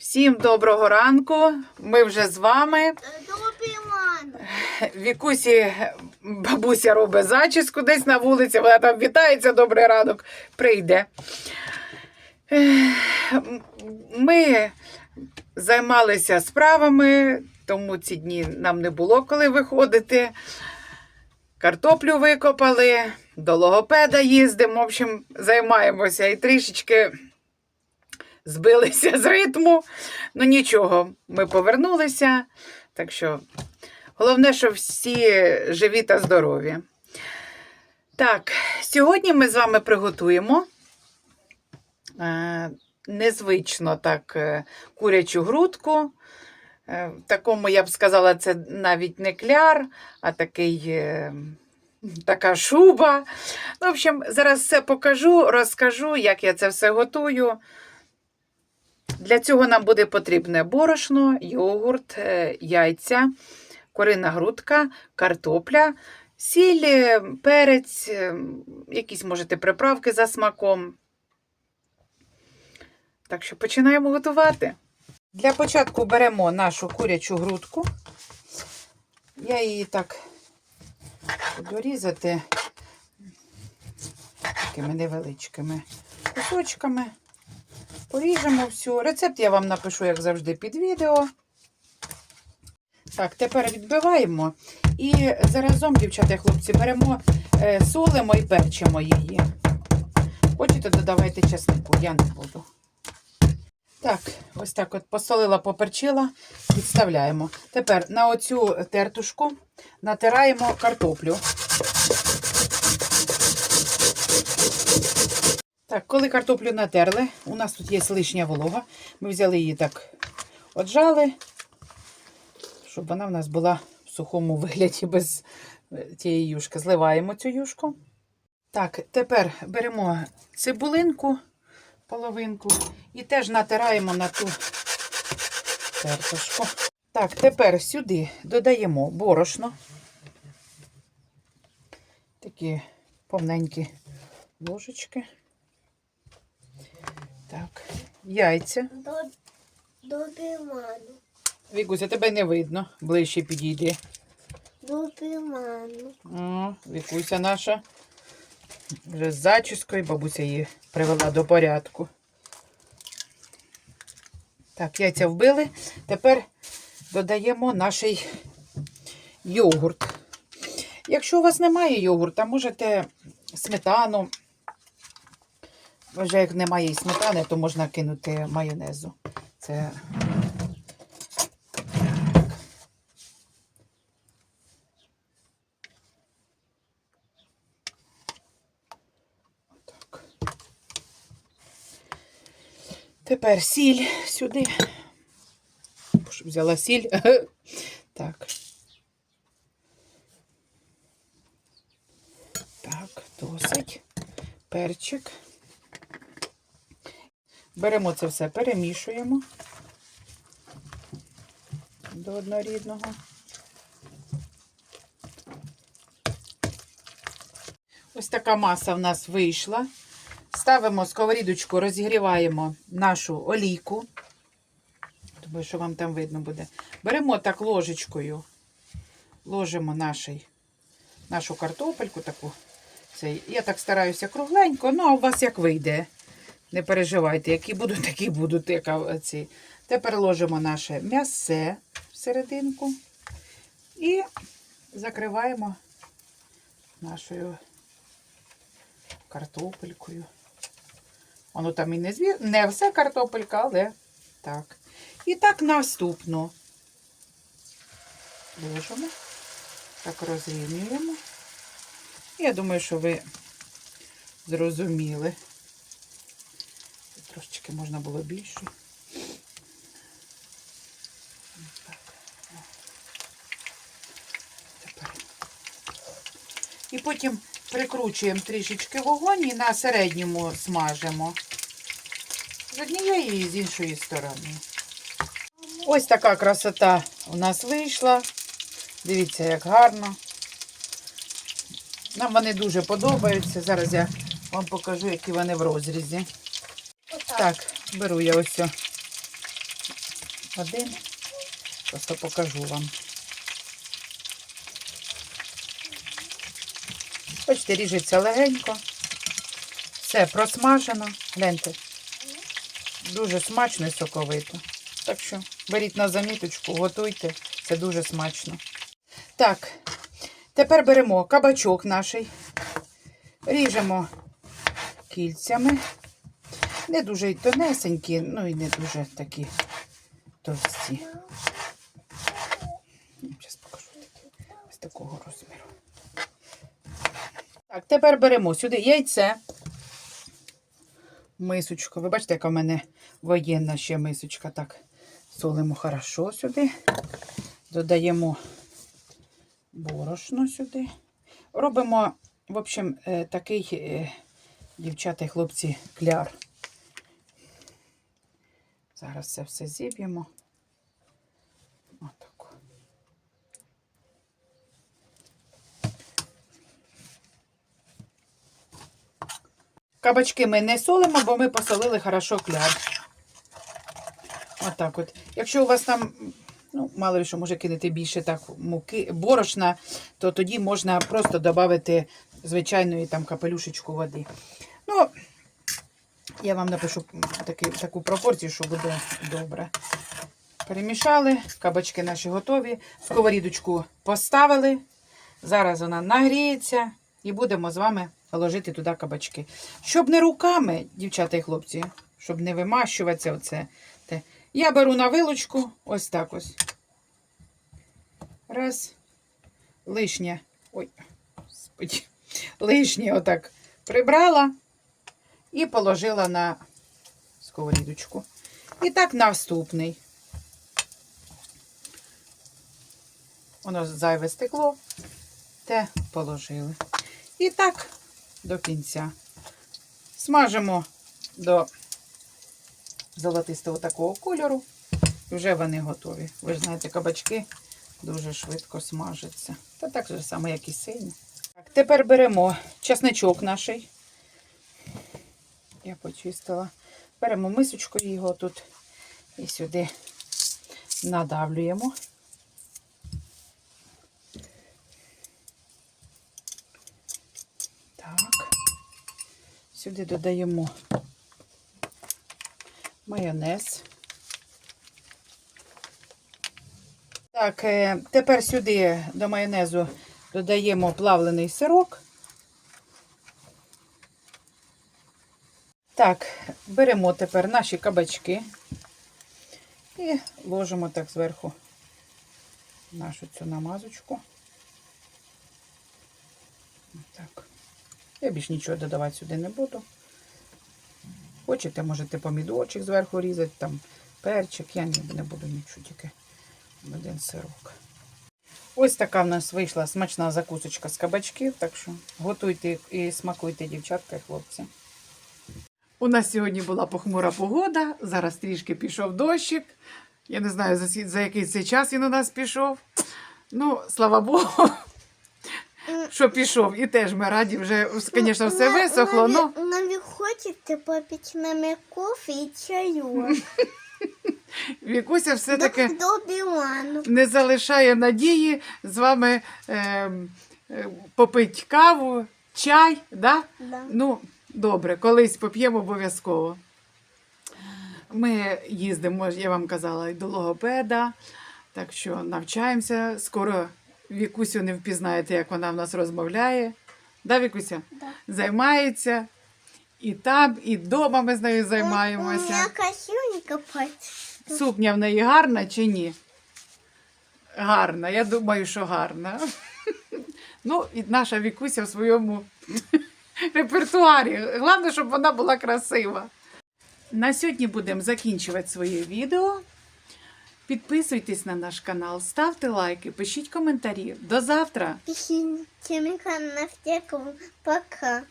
Всім доброго ранку. Ми вже з вами. Вікусі бабуся робить зачіску десь на вулиці. Вона там вітається, добрий ранок, прийде. Ми займалися справами, тому ці дні нам не було коли виходити. Картоплю викопали, до логопеда їздимо. В общем, займаємося і трішечки збилися з ритму. Ну нічого, ми повернулися. Так що головне, що всі живі та здорові. Так, сьогодні ми з вами приготуємо е, незвично так е, курячу грудку. Е, в такому, я б сказала, це навіть не кляр, а такий. Така шуба. Ну, в общем, зараз все покажу, розкажу, як я це все готую. Для цього нам буде потрібне борошно, йогурт, е, яйця, коринна грудка, картопля, сіль, е, перець, е, якісь можете приправки за смаком. Так що починаємо готувати. Для початку беремо нашу курячу грудку. Я її так буду різати такими невеличкими кусочками. Поріжемо всю. Рецепт я вам напишу, як завжди, під відео. Так, тепер відбиваємо. І заразом, дівчата і хлопці, беремо, е, солимо і перчимо її. Хочете, додавайте чеснику, я не буду. Так, ось так от посолила, поперчила, відставляємо. Тепер на оцю тертушку натираємо картоплю. Так, коли картоплю натерли, у нас тут є лишня волога. Ми взяли її так, отжали, щоб вона в нас була в сухому вигляді без е, тієї юшки. Зливаємо цю юшку. Так, тепер беремо цибулинку, половинку і теж натираємо на ту тертушку. Так, тепер сюди додаємо борошно. Такі повненькі ложечки. Так, яйця. Добрий ман. Вікуся, тебе не видно. Ближче підійди. Добрий ман. О, Вікуся наша. Вже з зачіскою, бабуся її привела до порядку. Так, яйця вбили. Тепер додаємо наш йогурт. Якщо у вас немає йогурта, можете сметану. Вже як немає і сметани, то можна кинути майонезу. Це так. Тепер сіль сюди. Щоб взяла сіль. Так. Так, досить. Перчик. Беремо це все, перемішуємо до однорідного. Ось така маса в нас вийшла. Ставимо сковорідочку, розігріваємо нашу олійку. Думаю, що вам там видно буде. Беремо так ложечкою, ложимо наший, нашу картопельку таку. Це, я так стараюся кругленько, ну а у вас як вийде. Не переживайте, які будуть, такі будуть. Яка, ці. Тепер ложимо наше м'ясе всерединку і закриваємо нашою картопелькою. Воно там і не звір, не все картопелька, але так. І так наступно ложимо, так розрівнюємо. Я думаю, що ви зрозуміли. Трошечки можна було більше. І потім прикручуємо трішечки вогонь і на середньому смажимо. З однієї і з іншої сторони. Ось така красота у нас вийшла. Дивіться, як гарно. Нам вони дуже подобаються. Зараз я вам покажу, які вони в розрізі. Так, беру я ось один. Просто покажу вам. Бачите, ріжеться легенько. Все просмажено. Гляньте. Дуже смачно і соковито. Так що беріть на заміточку, готуйте. Це дуже смачно. Так, тепер беремо кабачок наш. Ріжемо кільцями. Не дуже й тонесенькі, ну і не дуже такі товсті. Зараз покажу. Ось такого розміру. Так, тепер беремо сюди яйце. Мисочку. Ви бачите, яка в мене воєнна ще мисочка. Так, солимо хорошо сюди. Додаємо борошно сюди. Робимо, в общем, е, такий, е, дівчата і хлопці, кляр. Зараз це все зіб'ємо. Отако. Кабачки ми не солимо, бо ми посолили хорошо кляр. Отак от. Якщо у вас там, ну, мало ли що може кинути більше так муки, борошна, то тоді можна просто додати звичайної там капелюшечку води. Ну, я вам напишу таки, таку пропорцію, що буде добре. Перемішали, кабачки наші готові. Сковорідочку поставили. Зараз вона нагріється і будемо з вами ложити туди кабачки. Щоб не руками, дівчата і хлопці, щоб не вимащуватися оце. Я беру на вилочку ось так ось. Раз. Лишнє. Ой, господи. Лишнє отак прибрала і положила на сковорідочку. І так наступний. Воно зайве стекло, те положили. І так до кінця. Смажимо до золотистого такого кольору. І вже вони готові. Ви ж знаєте, кабачки дуже швидко смажаться. Та так же саме, як і сині. Тепер беремо часничок наш. Я почистила. Беремо мисочку його тут і сюди надавлюємо. Так. Сюди додаємо майонез. Так, е, тепер сюди до майонезу додаємо плавлений сирок. Так, беремо тепер наші кабачки і ложимо так зверху нашу цю намазочку. Так. Я більш нічого додавати сюди не буду. Хочете, можете помідорчик зверху різати, там перчик. Я не, буду нічого, тільки один сирок. Ось така в нас вийшла смачна закусочка з кабачків, так що готуйте і смакуйте, дівчатка і хлопці. У нас сьогодні була похмура погода, зараз трішки пішов дощик. Я не знаю, за, за який це час він у нас пішов. Ну, слава Богу, що пішов. І теж ми раді, вже, звісно, все висохло. Ну, Нам хочете попити нами кофе і чаю. Вікуся все-таки не залишає надії з вами е, е, попити каву, чай. Да? Да. Ну, добре, колись поп'ємо обов'язково. Ми їздимо, я вам казала, і до логопеда, так що навчаємося. Скоро Вікусю не впізнаєте, як вона в нас розмовляє. Да, Вікуся? Да. Займається. І там, і вдома ми з нею У займаємося. мене пальці. Сукня в неї гарна чи ні? Гарна, я думаю, що гарна. Ну, і наша Вікуся в своєму репертуарі. Головне, щоб вона була красива. На сьогодні будемо закінчувати своє відео. Підписуйтесь на наш канал, ставте лайки, пишіть коментарі. До завтра! Пишіть всякому. Пока.